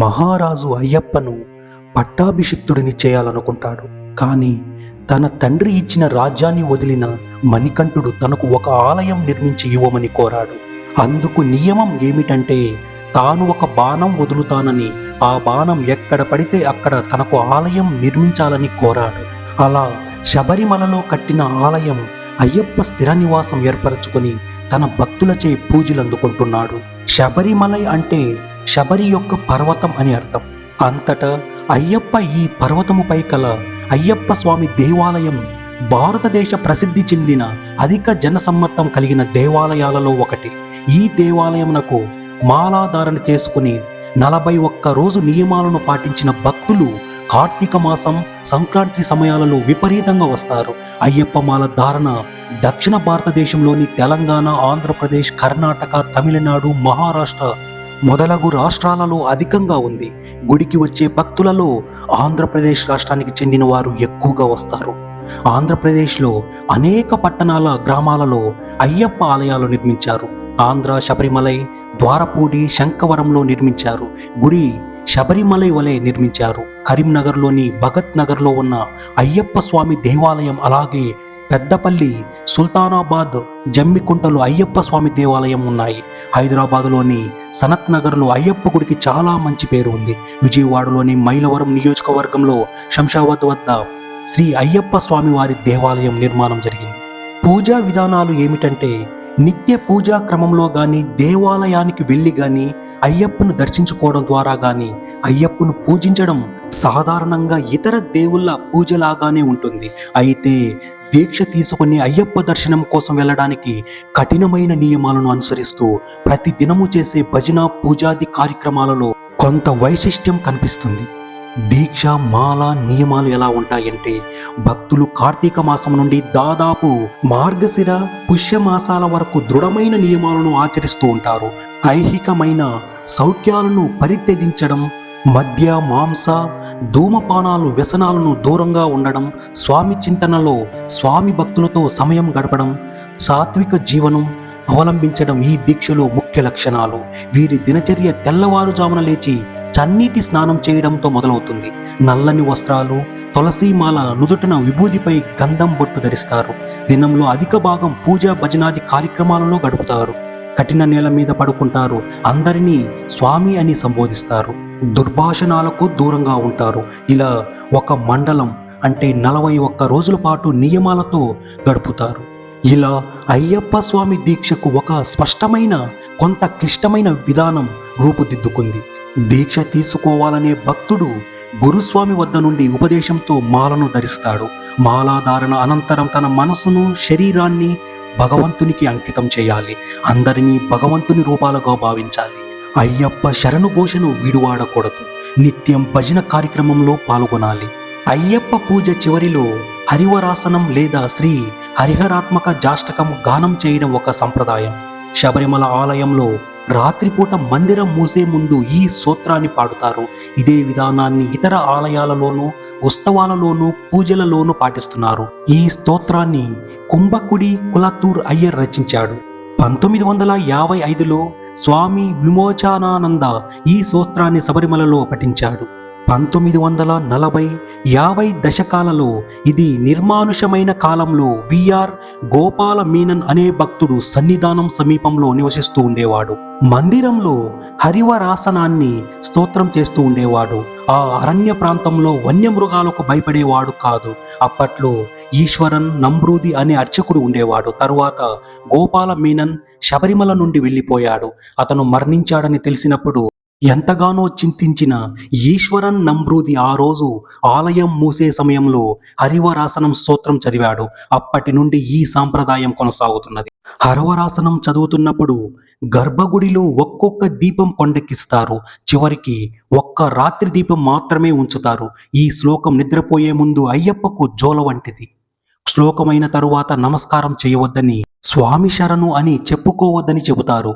మహారాజు అయ్యప్పను పట్టాభిషిక్తుడిని చేయాలనుకుంటాడు. కానీ తన తండ్రి ఇచ్చిన రాజ్యాన్ని వదిలిన మణికంఠుడు తనకు ఒక ఆలయం నిర్మించి ఇవ్వమని కోరాడు. అందుకు నియమం ఏమిటంటే తాను ఒక బాణం వదులుతానని ఆ బాణం ఎక్కడ పడితే అక్కడ తనకు ఆలయం నిర్మించాలని కోరాడు. అలా శబరిమలలో కట్టిన ఆలయం అయ్యప్ప స్థిర నివాసం ఏర్పరచుకొని తన భక్తులచే పూజలు అందుకుంటున్నాడు శబరిమలై అంటే శబరి యొక్క పర్వతం అని అర్థం. అంతటా అయ్యప్ప ఈ పర్వతముపై కల అయ్యప్ప స్వామి దేవాలయం భారతదేశ ప్రసిద్ధి చెందిన అధిక జనసమ్మతం కలిగిన దేవాలయాలలో ఒకటి. ఈ దేవాలయమునకు మాలాధారణ చేసుకుని నలభై ఒక్క రోజు నియమాలను పాటించిన భక్తులు కార్తీక మాసం సంక్రాంతి సమయాలలో విపరీతంగా వస్తారు. అయ్యప్ప మాల ధారణ దక్షిణ భారతదేశంలోని తెలంగాణ ఆంధ్రప్రదేశ్ కర్ణాటక తమిళనాడు మహారాష్ట్ర మొదలగు రాష్ట్రాలలో అధికంగా ఉంది. గుడికి వచ్చే భక్తులలో ఆంధ్రప్రదేశ్ రాష్ట్రానికి చెందిన వారు ఎక్కువగా వస్తారు. ఆంధ్రప్రదేశ్లో అనేక పట్టణాల గ్రామాలలో అయ్యప్ప ఆలయాలు నిర్మించారు. ఆంధ్ర శబరిమలై ద్వారపూడి శంఖవరంలో నిర్మించారు. గుడి శబరిమలై వలె నిర్మించారు. కరీంనగర్లోని భగత్ నగర్లో ఉన్న అయ్యప్ప స్వామి దేవాలయం అలాగే పెద్దపల్లి సుల్తానాబాద్ జమ్మికుంటలో అయ్యప్ప స్వామి దేవాలయం ఉన్నాయి. హైదరాబాదులోని సనత్ నగర్లో అయ్యప్ప గుడికి చాలా మంచి పేరు ఉంది. విజయవాడలోని మైలవరం నియోజకవర్గంలో శంషాబాద్ వద్ద శ్రీ అయ్యప్ప స్వామి వారి దేవాలయం నిర్మాణం జరిగింది. పూజా విధానాలు ఏమిటంటే నిత్య పూజా క్రమంలో కానీ దేవాలయానికి వెళ్ళి కానీ అయ్యప్పను దర్శించుకోవడం ద్వారా కానీ అయ్యప్పను పూజించడం సాధారణంగా ఇతర దేవుళ్ళ పూజలాగానే ఉంటుంది. అయితే దీక్ష తీసుకుని అయ్యప్ప దర్శనం కోసం వెళ్ళడానికి కఠినమైన నియమాలను అనుసరిస్తూ ప్రతి దినము చేసే భజన పూజాది కార్యక్రమాలలో కొంత వైశిష్ట్యం కనిపిస్తుంది. దీక్ష మాల నియమాలు ఎలా ఉంటాయంటే భక్తులు కార్తీక మాసం నుండి దాదాపు మార్గశిర పుష్యమాసాల వరకు దృఢమైన నియమాలను ఆచరిస్తూ ఉంటారు. ఐహికమైన సౌఖ్యాలను పరిత్యజించడం మద్య మాంస ధూమపానాలు వ్యసనాలను దూరంగా ఉండడం స్వామి చింతనలో స్వామి భక్తులతో సమయం గడపడం సాత్విక జీవనం అవలంబించడం ఈ దీక్షలో ముఖ్య లక్షణాలు. వీరి దినచర్య తెల్లవారుజామున లేచి చన్నీటి స్నానం చేయడంతో మొదలవుతుంది. నల్లని వస్త్రాలు తులసీమాల నుదుటిన విభూదిపై గంధం బొట్టు ధరిస్తారు. దినంలో అధిక భాగం పూజా భజనాది కార్యక్రమాలలో గడుపుతారు. కఠిన నేల మీద పడుకుంటారు. అందరినీ స్వామి అని సంబోధిస్తారు. దుర్భాషణాలకు దూరంగా ఉంటారు. ఇలా ఒక మండలం అంటే నలభై ఒక్క రోజుల పాటు నియమాలతో గడుపుతారు. ఇలా అయ్యప్ప స్వామి దీక్షకు ఒక స్పష్టమైన కొంత క్లిష్టమైన విధానం రూపుదిద్దుకుంది. దీక్ష తీసుకోవాలనే భక్తుడు గురుస్వామి వద్ద నుండి ఉపదేశంతో మాలను ధరిస్తాడు. మాలాధారణ అనంతరం తన మనసును శరీరాన్ని భగవంతునికి అంకితం చేయాలి. అందరినీ భగవంతుని రూపాలుగా భావించాలి. అయ్యప్ప శరణు ఘోషను విడువాడకూడదు. నిత్యం భజన కార్యక్రమంలో పాల్గొనాలి. అయ్యప్ప పూజ చివరిలో హరివరాసనం లేదా శ్రీ హరిహరాత్మక జాష్టకం గానం చేయడం ఒక సంప్రదాయం. శబరిమల ఆలయంలో రాత్రిపూట మందిరం మూసే ముందు ఈ సూత్రాన్ని పాడుతారు. ఇదే విధానాన్ని ఇతర ఆలయాలలోనూ ఉత్సవాలలోనూ పూజలలోనూ పాటిస్తున్నారు. ఈ స్తోత్రాన్ని కుంభకుడి కులతూర్ అయ్యర్ రచించాడు. పంతొమ్మిది వందల యాభై ఐదులో స్వామి విమోచనానంద ఈ సూత్రాన్ని శబరిమలలో పఠించాడు. పంతొమ్మిది వందల నలభై యాభై దశకాలలో ఇది నిర్మానుషమైన కాలంలో విఆర్ గోపాల మీనన్ అనే భక్తుడు సన్నిధానం సమీపంలో నివసిస్తూ ఉండేవాడు. మందిరంలో హరివరాసనాన్ని స్తోత్రం చేస్తూ ఉండేవాడు. ఆ అరణ్య ప్రాంతంలో వన్యమృగాలకు భయపడేవాడు కాదు. అప్పట్లో ఈశ్వరన్ నమ్రూది అనే అర్చకుడు ఉండేవాడు. తరువాత గోపాల మీనన్ శబరిమల నుండి వెళ్ళిపోయాడు. అతను మరణించాడని తెలిసినప్పుడు ఎంతగానో చింతించిన ఈశ్వరన్ నమ్రూది ఆ రోజు ఆలయం మూసే సమయంలో హరివరాసనం స్తోత్రం చదివాడు. అప్పటి నుండి ఈ సాంప్రదాయం కొనసాగుతున్నది. హరవరాసనం చదువుతున్నప్పుడు గర్భగుడిలో ఒక్కొక్క దీపం కొండెక్కిస్తారు. చివరికి ఒక్క రాత్రి దీపం మాత్రమే ఉంచుతారు. ఈ శ్లోకం నిద్రపోయే ముందు అయ్యప్పకు జోల వంటిది. శ్లోకమైన తరువాత నమస్కారం చేయవద్దని స్వామి శరణు అని చెప్పుకోవద్దని చెబుతారు.